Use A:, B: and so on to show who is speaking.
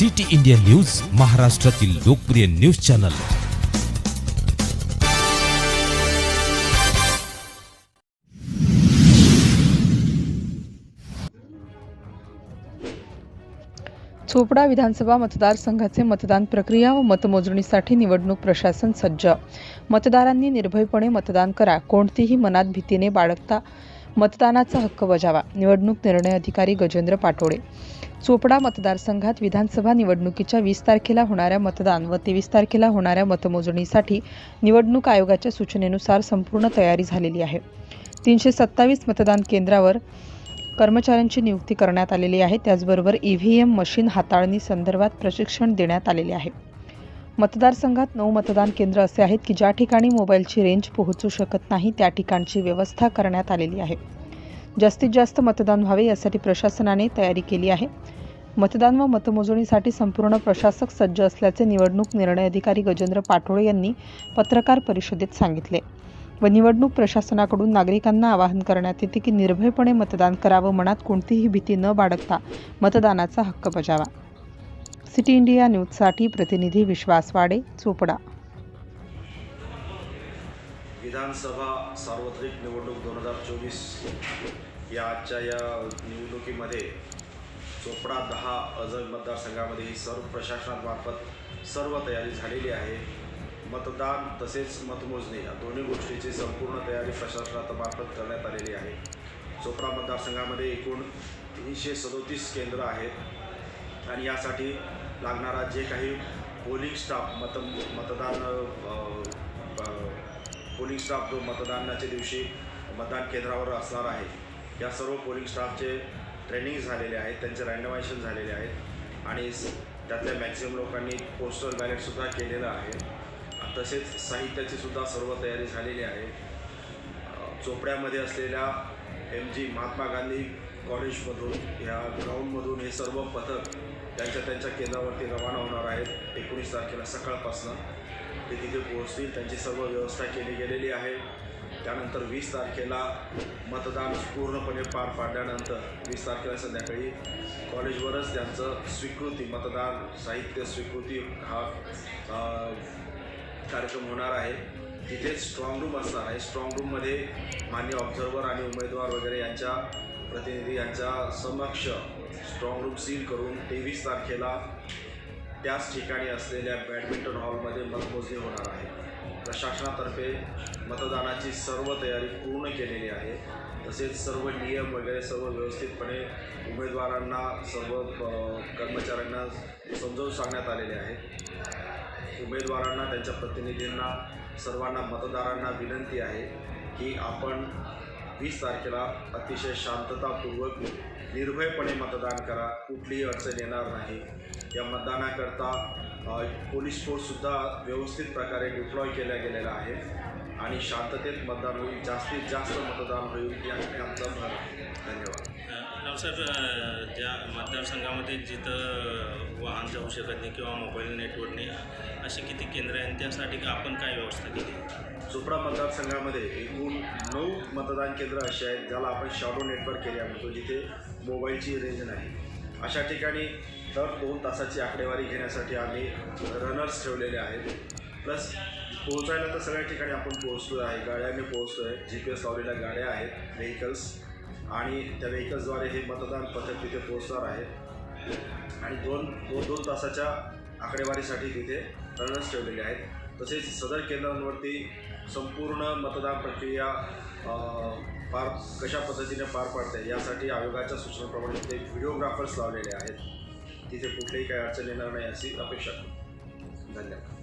A: City India news महाराष्ट्रातील लोकप्रिय news channel.
B: Chopra विधानसभा मतदारसंघाचे मतदान प्रक्रिया व मतमोजणीसाठी निवडणूक प्रशासन सज्ज. मतदारांनी निर्भयपणे मतदान करा कोणतीही मनात भीतीने बाळगता मतदानाचा हक्क बजावा. निवडणूक निर्णय अधिकारी गजेंद्र पाटोळे चोपडा मतदारसंघात विधानसभा निवडणुकीच्या वीस तारखेला होणाऱ्या मतदान व तेवीस तारखेला होणाऱ्या मतमोजणीसाठी निवडणूक आयोगाच्या सूचनेनुसार संपूर्ण तयारी झालेली आहे. तीनशे सत्तावीस मतदान केंद्रावर कर्मचाऱ्यांची नियुक्ती करण्यात आलेली आहे. त्याचबरोबर ई व्ही एम मशीन हाताळणी संदर्भात प्रशिक्षण देण्यात आलेले आहे. मतदारसंघात नऊ मतदान केंद्र असे आहेत की ज्या ठिकाणी मोबाईलची रेंज पोहोचू शकत नाही त्या ठिकाणची व्यवस्था करण्यात आलेली आहे. जास्तीत जास्त मतदान व्हावे यासाठी प्रशासनाने तयारी केली आहे. मतदान व मतमोजणीसाठी संपूर्ण प्रशासक सज्ज असल्याचे निवडणूक निर्णय अधिकारी गजेंद्र पाटोळे यांनी पत्रकार परिषदेत सांगितले. व निवडणूक प्रशासनाकडून नागरिकांना आवाहन करण्यात येते की निर्भयपणे मतदान करावं मनात कोणतीही भीती न बाळगता मतदानाचा हक्क बजावा. सिटी इंडिया न्यूजसाठी प्रतिनिधी विश्वास वाडे चोपडा.
C: विधानसभा सार्वत्रिक निवडणूक दोन हजार चोवीस या आजच्या या निवडणुकीमध्ये चोपडा दहा अजय मतदारसंघामध्ये ही सर्व प्रशासनामार्फत सर्व तयारी झालेली आहे. मतदान तसेच मतमोजणी या दोन्ही गोष्टीची संपूर्ण तयारी प्रशासनामार्फत करण्यात आलेली आहे. चोपडा मतदारसंघामध्ये एकूण तीनशे सदोतीस केंद्र आहेत आणि यासाठी लागणारा जे काही पोलिंग स्टाफ मत मतदान पोलिंग स्टाफ जो मतदानाच्या दिवशी मतदान केंद्रावर असणार आहे या सर्व पोलिंग स्टाफचे ट्रेनिंग झालेले आहेत त्यांचे रँडमायझेशन झालेले आहेत आणि स- त्यातल्या मॅक्झिमम लोकांनी पोस्टल बॅलेटसुद्धा केलेलं आहे. तसेच साहित्याची सुद्धा सर्व तयारी झालेली आहे. चोपड्यामध्ये असलेल्या एम जी महात्मा गांधी कॉलेजमधून ह्या ग्राउंडमधून हे सर्व पथक त्यांच्या त्यांच्या केंद्रावरती रवाना होणार आहेत एकोणीस तारखेला सकाळपासनं. ते तिथे पोहोचतील त्यांची सर्व व्यवस्था केली गेलेली आहे. त्यानंतर वीस तारखेला मतदान पूर्णपणे पार पाडल्यानंतर वीस तारखेला संध्याकाळी कॉलेजवरच त्यांचं स्वीकृती मतदान साहित्य स्वीकृती हा कार्यक्रम होणार आहे. तिथे स्ट्रॉंग रूम असणार आहे. स्ट्रॉंग रूममध्ये मान्य ऑब्झर्वर आणि उमेदवार वगैरे यांच्या प्रतिनिधी यांच्या समक्ष स्ट्रॉंग रूम सील करून तेवीस तारखेला त्याच ठिकाणी असलेल्या बॅडमिंटन हॉलमध्ये मतमोजणी होणार आहे. प्रशासनातर्फे मतदानाची सर्व तयारी पूर्ण केलेली आहे. तसेच सर्व नियम वगैरे सर्व व्यवस्थितपणे उमेदवारांना सर्व कर्मचाऱ्यांना समजावून सांगण्यात आलेले आहे. उमेदवारांना त्यांच्या प्रतिनिधींना सर्वांना मतदारांना विनंती आहे की आपण वीस तारखेला अतिशय शांततापूर्वक निर्भयपणे मतदान करा. कुठलीही अडचण येणार नाही. या मतदानाकरता पोलीस फोर्ससुद्धा व्यवस्थित प्रकारे डिप्लॉय केल्या गेलेला आहे आणि शांततेत मतदान होईल. जास्तीत जास्त मतदान होईल याकडे आमचा भर धन्यवाद.
D: अ, ज्या मतदारसंघामध्ये जिथं वाहन जाऊ शकत नाही किंवा मोबाईल नेटवर्क नाही असे किती केंद्र आहे आणि त्यासाठी का आपण काय व्यवस्था केली?
C: चोपडा मतदारसंघामध्ये एकूण नऊ मतदान केंद्र असे आहेत ज्याला आपण शॅडो नेटवर्क एरिया म्हणतो जिथे मोबाईलची रेंज नाही. अशा ठिकाणी दर दोन तासाची आकडेवारी घेण्यासाठी आम्ही रनर्स ठेवलेले आहेत. प्लस पोहोचायला तर सगळ्या ठिकाणी आपण पोहोचतो आहे गाड्यांनी पोहोचतो आहे जी पी एस लावलेल्या गाड्या आहेत व्हेकल्स आणि त्या व्हेकल्सद्वारे हे मतदान पथक तिथे पोहोचणार आहे. आणि दोन दोन दोन तासाच्या आकडेवारीसाठी तिथे रनर्स ठेवलेले आहेत. तसेच सदर केंद्रांवरती संपूर्ण मतदान प्रक्रिया पार कशा पद्धतीने पार पडते यासाठी आयोगाच्या सूचनेप्रमाणे तिथे व्हिडिओग्राफर्स लावलेले आहेत. तिथे कुठलीही काही अडचण येणार नाही अशी अपेक्षा. धन्यवाद.